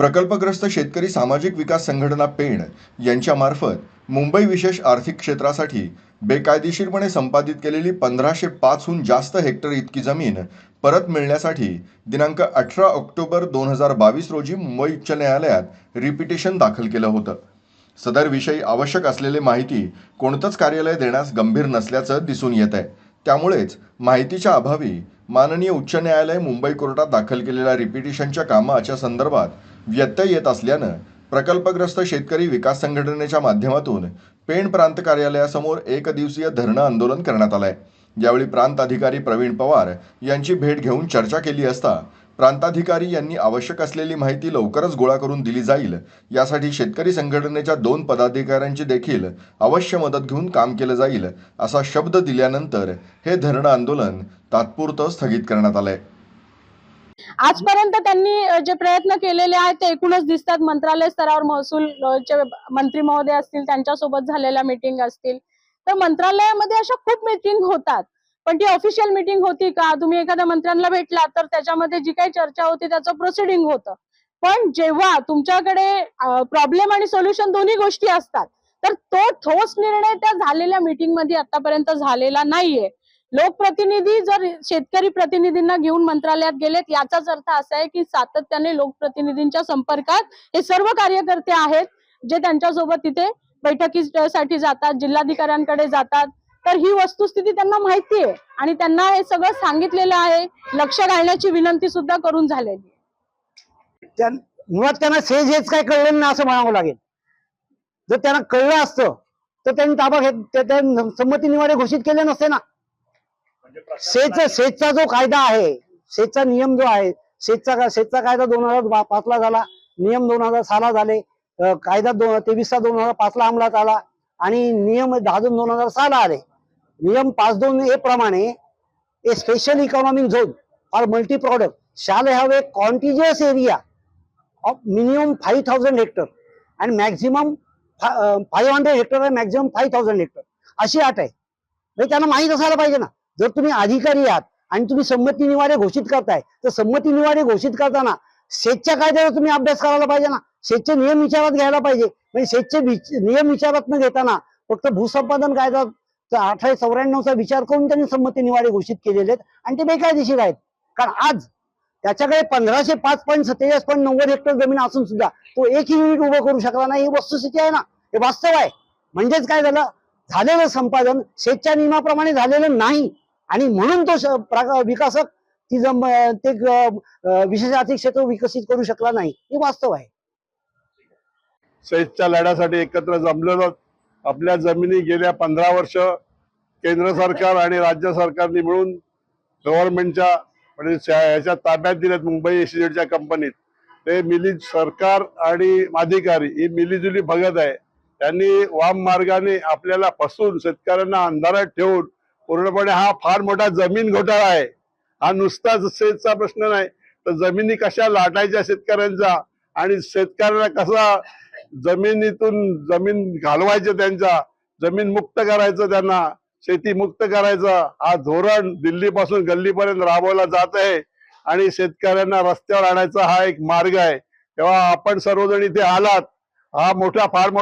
प्रकल्पग्रस्त शेतकरी सामाजिक विकास संघटना पेण यांच्यामार्फत मुंबई विशेष आर्थिक क्षेत्रासाठी बेकायदेशीरपणे संपादित केलेली पंधराशे पाचहून जास्त हेक्टर इतकी जमीन परत मिळण्यासाठी दिनांक अठरा ऑक्टोबर दोन हजार बावीस रोजी मुंबई उच्च न्यायालयात रिपिटेशन दाखल केलं होतं. सदर विषयी आवश्यक असलेली माहिती कोणतंच कार्यालय देण्यास गंभीर नसल्याचं दिसून येत आहे. त्यामुळेच माहितीच्या अभावी माननीय उच्च न्यायालय मुंबई कोर्टात दाखल केलेल्या रिपिटेशनच्या कामाच्या संदर्भात व्यत्यय येत असल्यानं प्रकल्पग्रस्त शेतकरी विकास संघटनेच्या माध्यमातून पेण प्रांत कार्यालयासमोर एक दिवसीय धरणं आंदोलन करण्यात आलंय. यावेळी प्रांत अधिकारी प्रवीण पवार यांची भेट घेऊन चर्चा केली असता प्रांताधिकारी यांनी आवश्यक असलेली माहिती लवकरच गोळा करून दिली जाईल. यासाठी शेतकरी संघटनेच्या दोन पदाधिकाऱ्यांची देखील अवश्य मदत घेऊन काम केलं जाईल असा शब्द दिल्यानंतर हे धरणं आंदोलन तात्पुरतं स्थगित करण्यात आलं आहे आजपर्यंत त्यांनी जे प्रयत्न केलेले आहेत ते एकूणच दिसतात. मंत्रालय स्तरावर महसूल चे मंत्री महोदय असतील त्यांच्यासोबत झालेल्या मीटिंग असतील. तर मंत्रालयामध्ये अशा खूप मीटिंग होतात. पण ती ऑफिशियल मीटिंग होती का? तुम्ही एखाद्या मंत्र्यांना भेटला तर त्याच्यामध्ये जी काही चर्चा होती त्याचं प्रोसिडिंग होतं. पण जेव्हा तुमच्याकडे प्रॉब्लेम आणि सोल्युशन दोन्ही गोष्टी असतात तर तो ठोस निर्णय त्या झालेल्या मीटिंगमध्ये आतापर्यंत झालेला नाहीये. लोकप्रतिनिधी जर शेतकरी प्रतिनिधींना घेऊन मंत्रालयात गेलेत याचाच अर्थ असा आहे की सातत्याने लोकप्रतिनिधींच्या संपर्कात हे सर्व कार्यकर्ते आहेत जे त्यांच्यासोबत तिथे बैठकीसाठी जातात जिल्हाधिकाऱ्यांकडे जातात. तर ही वस्तुस्थिती त्यांना माहिती आहे आणि त्यांना हे सगळं सांगितलेलं आहे लक्ष घालण्याची विनंती सुद्धा करून झालेली मुळात त्यांना सेज हेच काय कळलं ना असं म्हणावं लागेल. जर त्यांना कळलं असतं तर त्यांनी ताबा घेत संमती निवाडे घोषित केले नसते ना. म्हणजे सेच सेजचा जो कायदा आहे सेजचा नियम जो आहे सेजचा का- कायदा दोन हजार पाचला झाला नियम दोन हजार सहा झाले कायदा दोन तेवीसचा दोन हजार पाचला अंमलात आला आणि नियम दहा जून दोन हजार सहाला आले. नियम पाच दोन ए प्रमाणे a special economic zone for multi product shall have a a contiguous area of minimum 5000 hectare and maximum fi- um, 500 hectare and maximum 5000 hectare. अशी अट आहे. म्हणजे त्यांना माहीत असायला पाहिजे ना. जर तुम्ही अधिकारी आहात आणि तुम्ही संमती निवाडे घोषित करताय तर संमती निवाडे घोषित करताना शेतच्या कायद्यावर तुम्ही अभ्यास करायला पाहिजे ना. शेतचे नियम विचारात घ्यायला पाहिजे. म्हणजे शेतचे नियम विचारात न घेताना फक्त भूसंपादन कायदा अठराशे चौऱ्याण्णवचा विचार करून त्यांनी संमती निवाडे घोषित केलेले आहेत आणि ते बेकायदेशीर आहेत. कारण आज त्याच्याकडे पंधराशे पाच पॉईंट सत्तेचाळीस पॉईंट नव्वद हेक्टर जमीन असून सुद्धा तो एक युनिट उभं करू शकला नाही. ही वस्तुस्थिती आहे ना. हे वास्तव आहे. म्हणजेच काय झालं? झालेलं संपादन शेतच्या नियमाप्रमाणे झालेलं नाही. आणि म्हणून तो श- प्रा- विकासक ती जम ते विशेष आर्थिक क्षेत्र विकसित करू शकला नाही. हे वास्तव आहे. सेचच्या लढ्यासाठी एकत्र जमलेलो आपल्या जमिनी गेल्या पंधरा वर्ष केंद्र सरकार आणि राज्य सरकारने मिळून गव्हर्नमेंटच्या म्हणजे ह्याच्या ताब्यात दिल्यात मुंबई एसीच्या कंपनीत. ते मिली सरकार आणि अधिकारी ही मिलीजुली बघत आहे. त्यांनी वाम मार्गाने आपल्याला फसून शेतकऱ्यांना अंधारात ठेवून पूर्णपणे हा फार मोठा जमीन घोटाळा आहे. हा नुसताच शेतचा प्रश्न नाही. तर जमिनी कशा लाटायच्या शेतकऱ्यांचा आणि शेतकऱ्यांना कसा जमिनीतून जमीन घालवायचं त्यांच्या जमीन मुक्त करायचं त्यांना शेती मुक्त करायचं हा धोरण दिल्लीपासून गल्लीपर्यंत राबवला जात आहे. आणि शेतकऱ्यांना रस्त्यावर आणायचा हा एक मार्ग आहे. तेव्हा आपण सर्वजण इथे आलात. हा मोठा फार मोठा